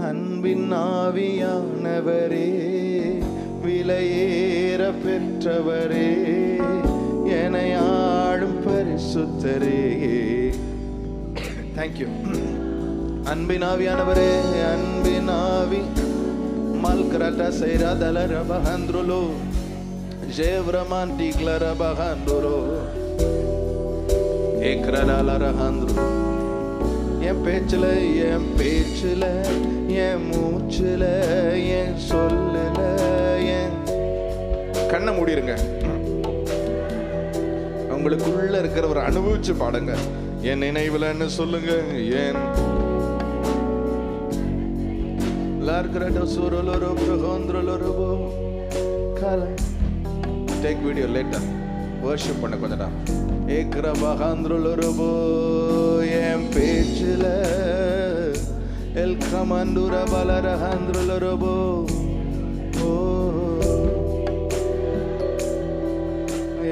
அன்பின் ஆவியானவரே விலையேற பெற்றவரே என ஆளும் பரிசுத்தரே. தேங்க்யூ அன்பின் ஆவியானவரே அன்பின் ஆவி. மல்கரட்ட செய்ரா தலர பகந்துருலோ ஜெவ்ரமான் டிக்லர பகந்துரோ ஏக்ரலாலரஹாந்துரு என் பேச்சில் என் பேச்சில் என் மூச்சில் என் சொல்லுல என் கண்ணை மூடிருங்க. உங்களுக்குள்ள இருக்கிறவர் அனுபவிச்சு பாடுங்க. என் நினைவுலன்னு சொல்லுங்க ஏன் லார்கரட சுரலொரு பிரகோந்திரலொருபோ கால டேக் வீடியோ லேட்டர் வர்ஷிப் பண்ண கொஞ்சடா ஏக்ர என் பேச்சுல எல் கமந்துர பலரஹாந்திரலொருபோ ஓ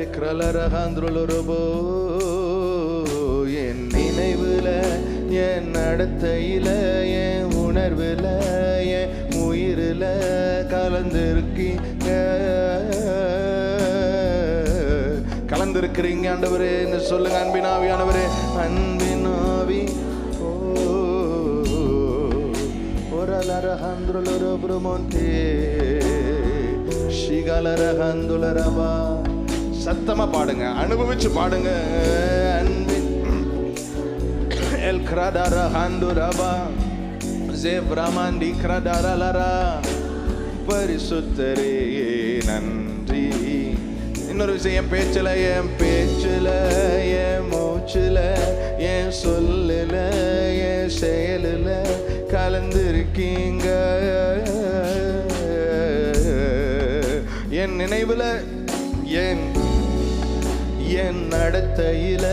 ஏக்ரலரஹாந்திரலொருபோ என் நினைவுல என் நடத்தையில என் உணர்வுல என் உயிரில கலந்திருக்கீங்க. கலந்திருக்கிறீங்க ஆண்டவரே. என்று சொல்லுங்க அன்பின் ஆவியானவரே. அன்பின் ஆவி. ஓ. ஒரலரஹந்துலொரு பிரமோந்தே ஷிகலரஹந்துலரபா சத்தமா பாடுங்க அனுபவிச்சு பாடுங்க. அன்பின். El kradara handuraba Zevramandi kradara பரிசுத்தரே நன்றி இன்னொரு விஷயம் என் பேச்சுல என் பேச்சுல என் மூச்சில் என் சொல்லில் என் செயலில் கலந்துருக்கீங்க. என் நினைவில் என் என் நடத்தையில்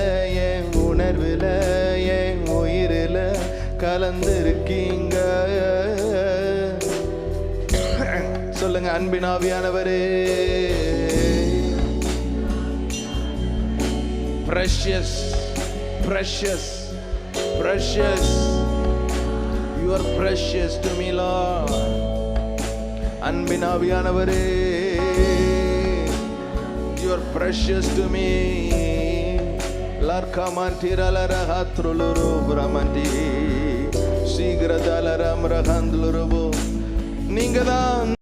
என் உணர்வில் என் உயிரில் கலந்துருக்கீங்க. சொல்லுங்க அன்பின் ஆவியானவரே. precious precious precious you are precious to me lord அன்பின் ஆவியானவரே you are precious to me லார்காமான்டிரலர ஹாத்ருலுரு பிரமண்டி சீக்கிரதாலரம் ரகந்துலுருபோ நீங்க தான்